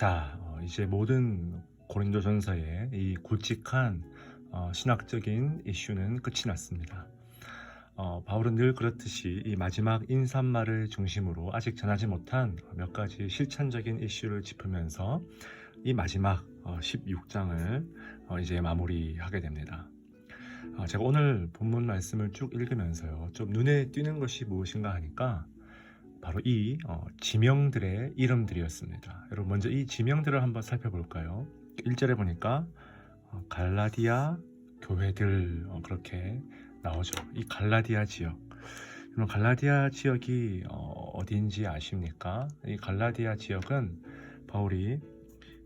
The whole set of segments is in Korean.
자, 어, 이제 모든 고린도전서의 이 굵직한 어, 신학적인 이슈는 끝이 났습니다. 어, 바울은 늘 그렇듯이 이 마지막 인사말을 중심으로 아직 전하지 못한 몇 가지 실천적인 이슈를 짚으면서 이 마지막 어, 16장을 어, 이제 마무리하게 됩니다. 어, 제가 오늘 본문 말씀을 쭉 읽으면서요, 좀 눈에 띄는 것이 무엇인가 하니까 바로 이 어, 지명들의 이름들이었습니다. 여러분 먼저 이 지명들을 한번 살펴볼까요? 1절에 보니까 어, 갈라디아 교회들 어, 그렇게 나오죠. 이 갈라디아 지역. 그럼 갈라디아 지역이 어, 디인지 아십니까? 이 갈라디아 지역은 바울이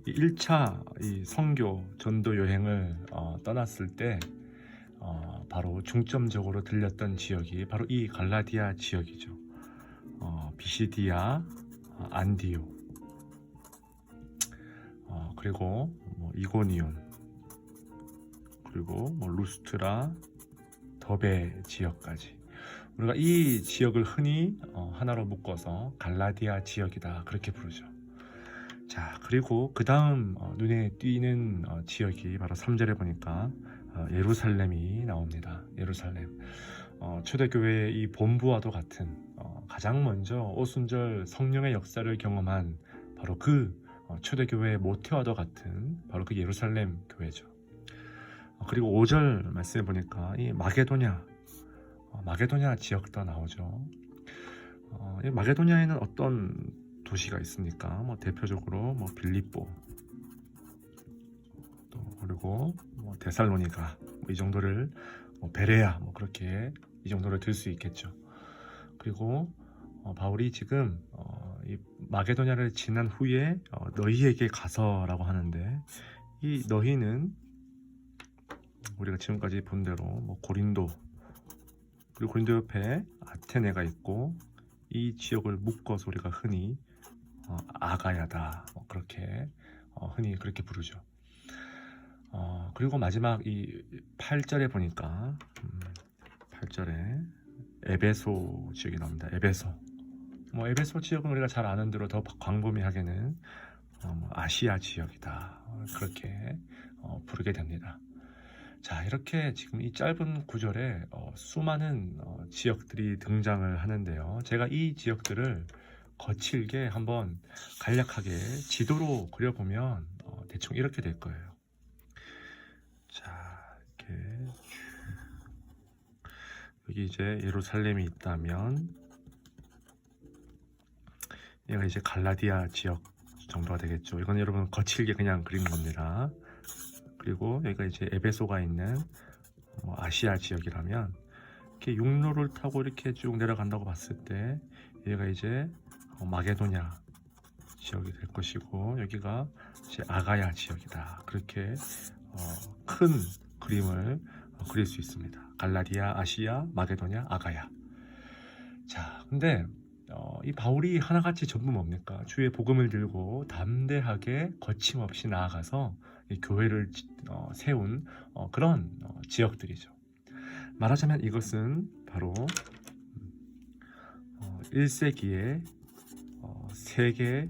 이 1차 이 선교 전도 여행을 어, 떠났을 때 어, 바로 중점적으로 들렸던 지역이 바로 이 갈라디아 지역이죠. 어, 비시디아, 어, 안디오, 어, 그리고 뭐 이고니온, 그리고 뭐 루스트라, 더베 지역까지 우리가 이 지역을 흔히 어, 하나로 묶어서 갈라디아 지역이다 그렇게 부르죠. 자 그리고 그 다음 어, 눈에 띄는 어, 지역이 바로 3절에 보니까 어, 예루살렘이 나옵니다. 예루살렘. 어, 초대교회의 이 본부와도 같은 어, 가장 먼저 오순절 성령의 역사를 경험한 바로 그 어, 초대교회의 모태와도 같은 바로 그 예루살렘 교회죠. 어, 그리고 5절 말씀해 보니까 이 마게도냐 어, 마게도냐 지역도 나오죠. 어, 이 마게도냐에는 어떤 도시가 있습니까? 뭐 대표적으로 뭐 빌립보 또 그리고 뭐 데살로니가 뭐 이 정도를 뭐 베레아 뭐 그렇게 이 정도를 들 수 있겠죠. 그리고 어, 바울이 지금 어, 이 마게도냐를 지난 후에 어, 너희에게 가서라고 하는데 이 너희는 우리가 지금까지 본 대로 뭐 고린도 그리고 고린도 옆에 아테네가 있고 이 지역을 묶어서 우리가 흔히 어, 아가야다 뭐 그렇게 어, 흔히 그렇게 부르죠. 어, 그리고 마지막 이 8절에 보니까 음, 8절에 에베소 지역이 나옵니다. 에베소. 뭐 에베소 지역은 우리가 잘 아는 대로 더 광범위하게는 어, 뭐 아시아 지역이다. 어, 그렇게 어, 부르게 됩니다. 자, 이렇게 지금 이 짧은 구절에 어, 수많은 어, 지역들이 등장을 하는데요. 제가 이 지역들을 거칠게 한번 간략하게 지도로 그려보면 어, 대충 이렇게 될 거예요. 자, 이렇게 쭉. 여기 이제 예루살렘이 있다면 얘가 이제 갈라디아 지역 정도가 되겠죠. 이건 여러분 거칠게 그냥 그린 겁니다. 그리고 여기가 이제 에베소가 있는 뭐 아시아 지역이라면 이렇게 육로를 타고 이렇게 쭉 내려간다고 봤을 때 여기가 이제 어, 마게도냐 지역이 될 것이고 여기가 이제 아가야 지역이다. 그렇게 어, 큰 그림을 어, 그릴 수 있습니다. 갈라디아, 아시아, 마게도냐, 아가야. 자, 근데 어, 이 바울이 하나같이 전부 뭡니까? 주의 복음을 들고 담대하게 거침없이 나아가서 이 교회를 지- 어, 세운 어, 그런 어, 지역들이죠. 말하자면 이것은 바로 어, 1세기의 어, 세계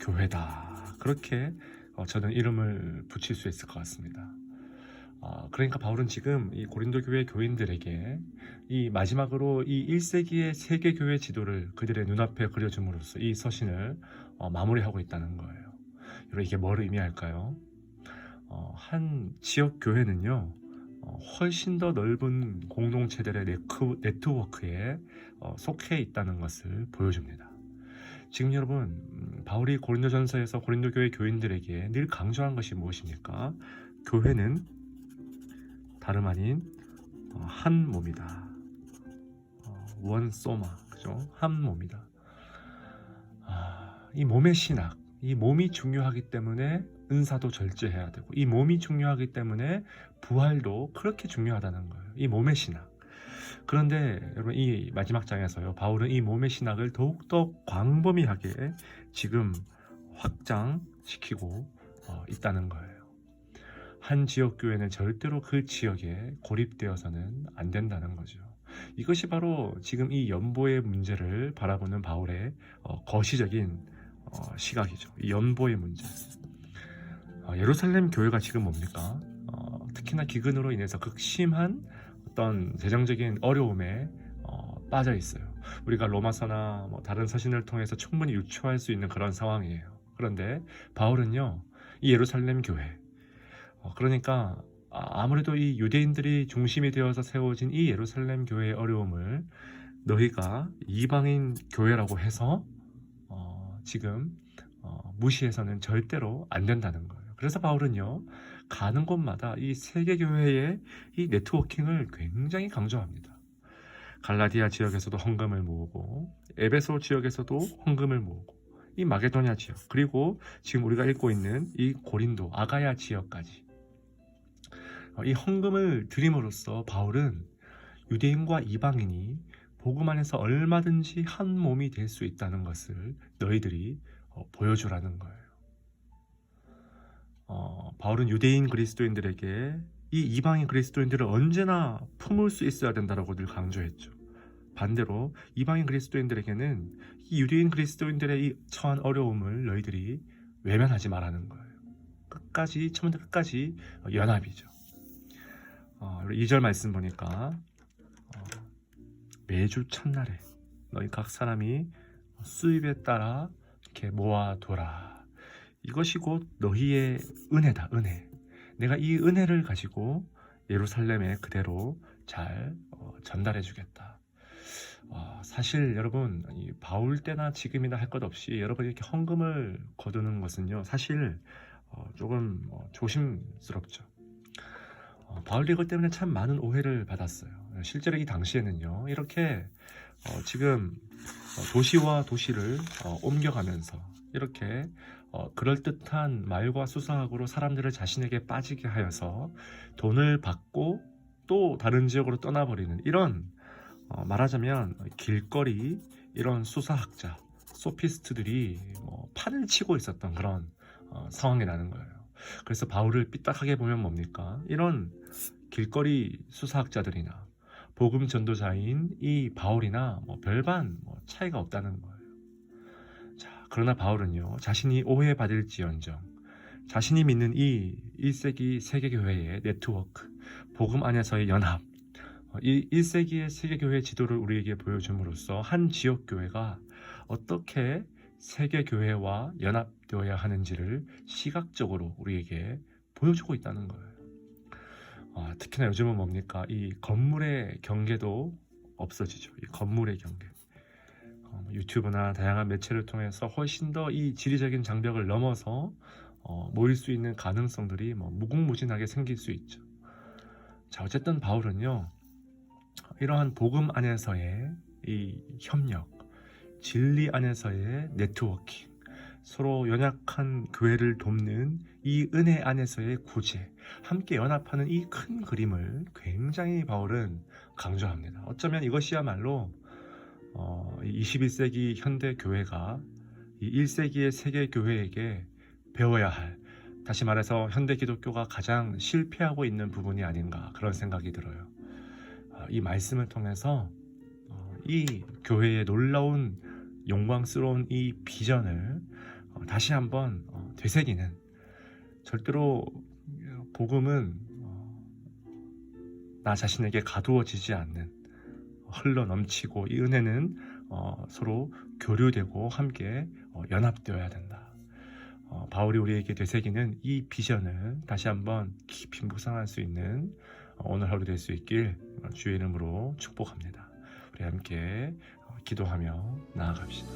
교회다. 그렇게 어, 저는 이름을 붙일 수 있을 것 같습니다. 어, 그러니까 바울은 지금 이 고린도 교회 교인들에게 이 마지막으로 이 1세기의 세계 교회 지도를 그들의 눈앞에 그려줌으로써 이 서신을 어, 마무리하고 있다는 거예요. 여러분 이게 뭘 의미할까요? 어, 한 지역 교회는요 어, 훨씬 더 넓은 공동체들의 네트워크에 어, 속해 있다는 것을 보여줍니다. 지금 여러분 음, 바울이 고린도전서에서 고린도 교회 교인들에게 늘 강조한 것이 무엇입니까? 교회는 다름 아닌 어, 한 몸이다. 어, 원 소마 그죠? 한 몸이다. 아, 이 몸의 신학, 이 몸이 중요하기 때문에 은사도 절제해야 되고 이 몸이 중요하기 때문에 부활도 그렇게 중요하다는 거예요. 이 몸의 신학. 그런데 여러분 이 마지막 장에서요 바울은 이 몸의 신학을 더욱더 광범위하게 지금 확장시키고 어, 있다는 거예요. 한 지역 교회는 절대로 그 지역에 고립되어서는 안 된다는 거죠. 이것이 바로 지금 이 연보의 문제를 바라보는 바울의 어, 거시적인 어, 시각이죠. 이 연보의 문제. 어, 예루살렘 교회가 지금 뭡니까? 어, 특히나 기근으로 인해서 극심한 어떤 재정적인 어려움에 어, 빠져 있어요. 우리가 로마서나 뭐 다른 서신을 통해서 충분히 유추할 수 있는 그런 상황이에요. 그런데 바울은요, 이 예루살렘 교회, 어, 그러니까 아- 아무래도 이 유대인들이 중심이 되어서 세워진 이 예루살렘 교회의 어려움을 너희가 이방인 교회라고 해서 어, 지금 어, 무시해서는 절대로 안 된다는 거예요. 그래서 바울은요 가는 곳마다 이 세계 교회의 이 네트워킹을 굉장히 강조합니다. 갈라디아 지역에서도 헌금을 모으고 에베소 지역에서도 헌금을 모으고 이 마게도냐 지역 그리고 지금 우리가 읽고 있는 이 고린도 아가야 지역까지 어, 이 헌금을 드림으로써 바울은 유대인과 이방인이 복음 안에서 얼마든지 한 몸이 될 수 있다는 것을 너희들이 어, 보여주라는 거예요. 어, 바울은 유대인 그리스도인들에게 이 이방인 그리스도인들을 언제나 품을 수 있어야 된다라고 늘 강조했죠. 반대로 이방인 그리스도인들에게는 이 유대인 그리스도인들의 이 처한 어려움을 너희들이 외면하지 말라는 거예요. 끝까지 처음부터 끝까지 연합이죠. 어, 2절 말씀 보니까 어, 매주 첫날에 너희 각 사람이 수입에 따라 이렇게 모아둬라. 이것이 곧 너희의 은혜다, 은혜. 내가 이 은혜를 가지고 예루살렘에 그대로 잘 어, 전달해 주겠다. 어, 사실 여러분 이 바울 때나 지금이나 할 것 없이 여러분이 이렇게 헌금을 거두는 것은요 사실 어, 조금 어, 조심스럽죠. 어, 바울 이것 때문에 참 많은 오해를 받았어요. 실제로 이 당시에는요 이렇게 어, 지금 어, 도시와 도시를 어, 옮겨가면서 이렇게 어, 그럴듯한 말과 수사학으로 사람들을 자신에게 빠지게 하여서 돈을 받고 또 다른 지역으로 떠나버리는 이런 어, 말하자면 길거리 이런 수사학자 소피스트들이 뭐 판을 치고 있었던 그런 어, 상황이라는 거예요. 그래서 바울을 삐딱하게 보면 뭡니까? 이런 길거리 수사학자들이나 복음 전도자인 이 바울이나 뭐 별반 뭐 차이가 없다는 거예요. 자, 그러나 바울은요 자신이 오해받을지언정 자신이 믿는 이 1세기 세계교회의 네트워크 복음 안에서의 연합 어, 이 1세기의 세계교회 지도를 우리에게 보여줌으로써 한 지역교회가 어떻게 세계교회와 연합되어야 하는지를 시각적으로 우리에게 보여주고 있다는 거예요. 아, 특히나 요즘은 뭡니까? 이 건물의 경계도 없어지죠. 이 건물의 경계. 어, 뭐 유튜브나 다양한 매체를 통해서 훨씬 더 이 지리적인 장벽을 넘어서 어, 모일 수 있는 가능성들이 뭐 무궁무진하게 생길 수 있죠. 자, 어쨌든 바울은요, 이러한 복음 안에서의 이 협력, 진리 안에서의 네트워킹, 서로 연약한 교회를 돕는 이 은혜 안에서의 구제, 함께 연합하는 이 큰 그림을 굉장히 바울은 강조합니다. 어쩌면 이것이야말로 어, 21세기 현대 교회가 이 1세기의 세계 교회에게 배워야 할 다시 말해서 현대 기독교가 가장 실패하고 있는 부분이 아닌가 그런 생각이 들어요. 어, 이 말씀을 통해서 어, 이 교회의 놀라운 영광스러운 이 비전을 어, 다시 한번 어, 되새기는 절대로 복음은 어, 나 자신에게 가두어지지 않는 흘러 넘치고 이 은혜는 어, 서로 교류되고 함께 어, 연합되어야 된다. 어, 바울이 우리에게 되새기는 이 비전을 다시 한번 깊이 묵상할 수 있는 어, 오늘 하루 될 수 있길 주의 이름으로 축복합니다. 우리 함께 어, 기도하며 나아갑시다.